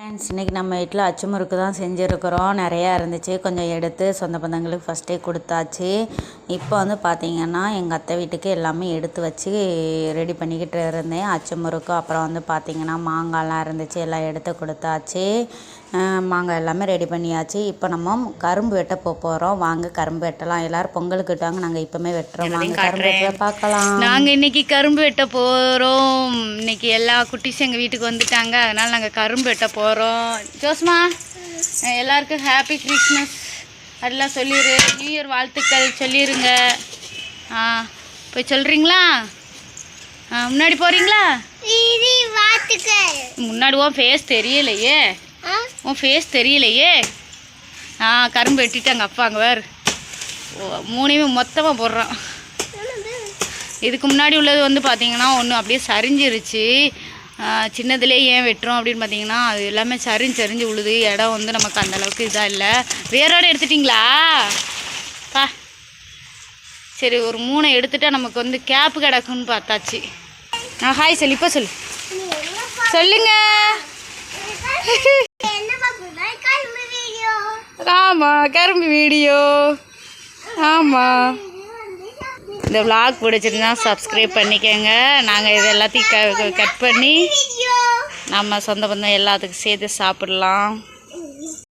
Friends இன்றைக்கி நம்ம வீட்டில் அச்சு முறுக்கு தான் செஞ்சுருக்குறோம். நிறையா இருந்துச்சு. கொஞ்சம் எடுத்து சொந்த பந்தங்களுக்கு ஃபஸ்ட்டே கொடுத்தாச்சு. இப்போ வந்து பார்த்திங்கன்னா எங்கள் அத்தை வீட்டுக்கு எல்லாமே எடுத்து வச்சு ரெடி பண்ணிக்கிட்டு இருந்தேன். அச்சுமுறுக்கு அப்புறம் வந்து பார்த்திங்கன்னா மாங்காய்லாம் இருந்துச்சு. எல்லாம் எடுத்து கொடுத்தாச்சு. மாங்காய் எல்லாமே ரெடி பண்ணியாச்சு. இப்போ நம்ம கரும்பு வெட்ட போக போகிறோம் வாங்க கரும்பு வெட்டலாம். எல்லோரும் பொங்கலுக்கு விட்டாங்க. நாங்கள் இப்போமே வெட்டுறோம். வாங்க கரும்பு வெட்ட பார்க்கலாம். நாங்கள் இன்னைக்கு கரும்பு வெட்ட போகிறோம் இன்னைக்கு எல்லா குட்டீஸும் எங்கள் வீட்டுக்கு வந்துட்டாங்க. அதனால் நாங்கள் கரும்பு வெட்ட போகிறோம் ஜோஸ்மா எல்லாருக்கும் ஹாப்பி கிறிஸ்மஸ் அதெல்லாம் சொல்லிடு நியூ இயர் வாழ்த்துக்கள் சொல்லிடுங்க ஆ போய் சொல்கிறீங்களா ஆ முன்னாடி போகிறீங்களா முன்னாடி உன் ஃபேஸ் தெரியலையே. உன் ஃபேஸ் தெரியலையே? ஆ கரும்பு வெட்டிட்டாங்க அப்பா அங்கே வேறு மூணையுமே மொத்தமாக போடுறான். இதுக்கு முன்னாடி உள்ளது வந்து பார்த்தீங்கன்னா ஒன்று அப்படியே சரிஞ்சிருச்சு. சின்னதுலேயே ஏன் வெட்டுறோம் அப்படின்னு பார்த்தீங்கன்னா அது எல்லாமே சரிஞ்சு சரிஞ்சு உழுது இடம் வந்து நமக்கு அந்தளவுக்கு இதாக இல்லை. வேரோட எடுத்துட்டிங்களா? பா. சரி ஒரு மூணை எடுத்துட்டா நமக்கு வந்து கேப்பு கிடக்குன்னு பார்த்தாச்சு. ஆ ஹாய் சொல்லி இப்போ சொல்லு. சொல்லுங்க. ஆமாம் கரும்பு வீடியோ ஆமாம் இந்த vlog பிடிச்சிருந்தா சப்ஸ்கிரைப் பண்ணிக்கோங்க. நாங்கள் இது எல்லாத்தையும் க கட் பண்ணி நம்ம சொந்த பந்தம் எல்லாத்துக்கும் சேர்த்து சாப்பிடலாம்.